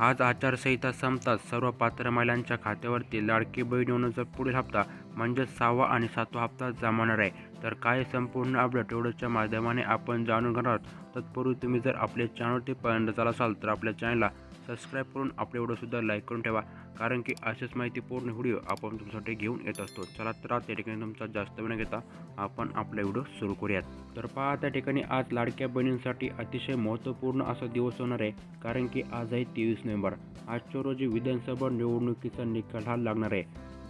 आज आचारसंहिता संपताच सर्व पात्र महिलांच्या खात्यावरती लाडकी बहीण योजनेचा पुढील हप्ता म्हणजेच सहावा आणि सातवा हप्ता जमणार आहे. तर काय संपूर्ण अपडेट व्हिडिओच्या माध्यमाने आपण जाणून घेणार आहोत. तत्पूर्वी तुम्ही जर आपल्या चॅनलवरती पर्यंत चाल असाल तर आपल्या चॅनलला सबस्क्राईब करून आपले व्हिडिओसुद्धा लाईक करून ठेवा. कारण की अशाच माहितीपूर्ण व्हिडिओ आपण तुमच्यासाठी घेऊन येत असतो. चला तर त्या या ठिकाणी तुमचा जास्त वेळ घेता आपण आपला व्हिडिओ सुरू करूयात. तर पहा त्या ठिकाणी आज लाडक्या बहिणींसाठी अतिशय महत्त्वपूर्ण असा दिवस होणार आहे. कारण की आज आहे तेवीस नोव्हेंबर. आजच्या रोजी विधानसभा निवडणुकीचा निकाल हा लागणार आहे.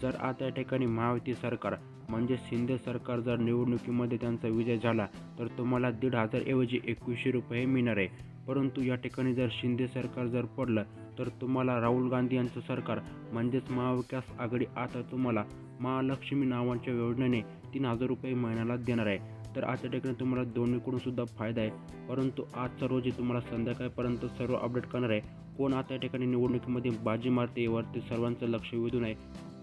जर आता या ठिकाणी महायुती सरकार म्हणजे शिंदे सरकार जर निवडणुकीमध्ये त्यांचा विजय झाला तर तुम्हाला दीड हजारऐवजी एकवीसशे रुपये मिळणार आहे. परंतु या ठिकाणी जर शिंदे सरकार जर पडलं तर तुम्हाला राहुल गांधी यांचं सरकार म्हणजेच महाविकास आघाडी आता तुम्हाला महालक्ष्मी नावाच्या योजनेने तीन हजार रुपये महिन्याला देणार आहे. तर आजच्या ठिकाणी तुम्हाला दोन्हीकडून सुद्धा फायदा आहे. परंतु आजचा रोजी तुम्हाला संध्याकाळपर्यंत सर्व अपडेट करणार आहे. कोण आता या ठिकाणी निवडणुकीमध्ये बाजी मारते यावरती सर्वांचं लक्ष वेधून आहे.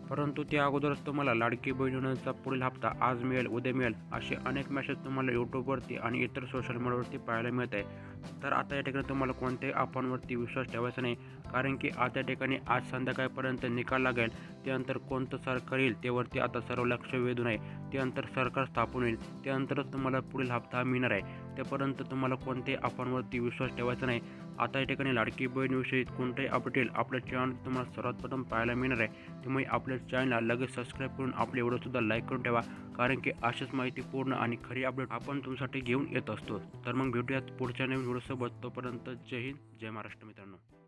परंतु त्या अगोदरच तुम्हाला लाडकी बहिणीचा पुढील हप्ता आज मिळेल उद्या मिळेल असे अनेक मेसेज तुम्हाला यूट्यूबवरती आणि इतर सोशल मीडियावरती पाहायला मिळत आहे. तर आता या ठिकाणी तुम्हाला कोणत्याही अफवांवरती विश्वास ठेवायचा नाही. कारण की आता या ठिकाणी आज संध्याकाळपर्यंत निकाल लागेल. त्यानंतर कोणतं सरकार येईल त्यावरती आता सर्व लक्ष वेधून आहे. त्यानंतर सरकार स्थापन होईल. त्यानंतरच तुम्हाला पुढील हप्ता मिळणार आहे. त्यापर्यंत तुम्हाला कोणत्याही अफवांवरती विश्वास ठेवायचा नाही. आता या ठिकाणी लाडकी बहीणविषयी कोणताही अपडेट येईल आपल्या चॅनल तुम्हाला सर्वात प्रथम पाहायला मिळणार आहे. त्यामुळे आपल्या चॅनलला लगेच सबस्क्राईब करून आपले व्हिडिओसुद्धा लाईक करून ठेवा. कारण की अशीच माहिती पूर्ण आणि खरी अपडेट आपण तुमच्यासाठी घेऊन येत असतो. तर मग भेटूयात पुढच्या नवीन व्हिडिओसोबत. तोपर्यंत जय हिंद जय महाराष्ट्र मित्रांनो.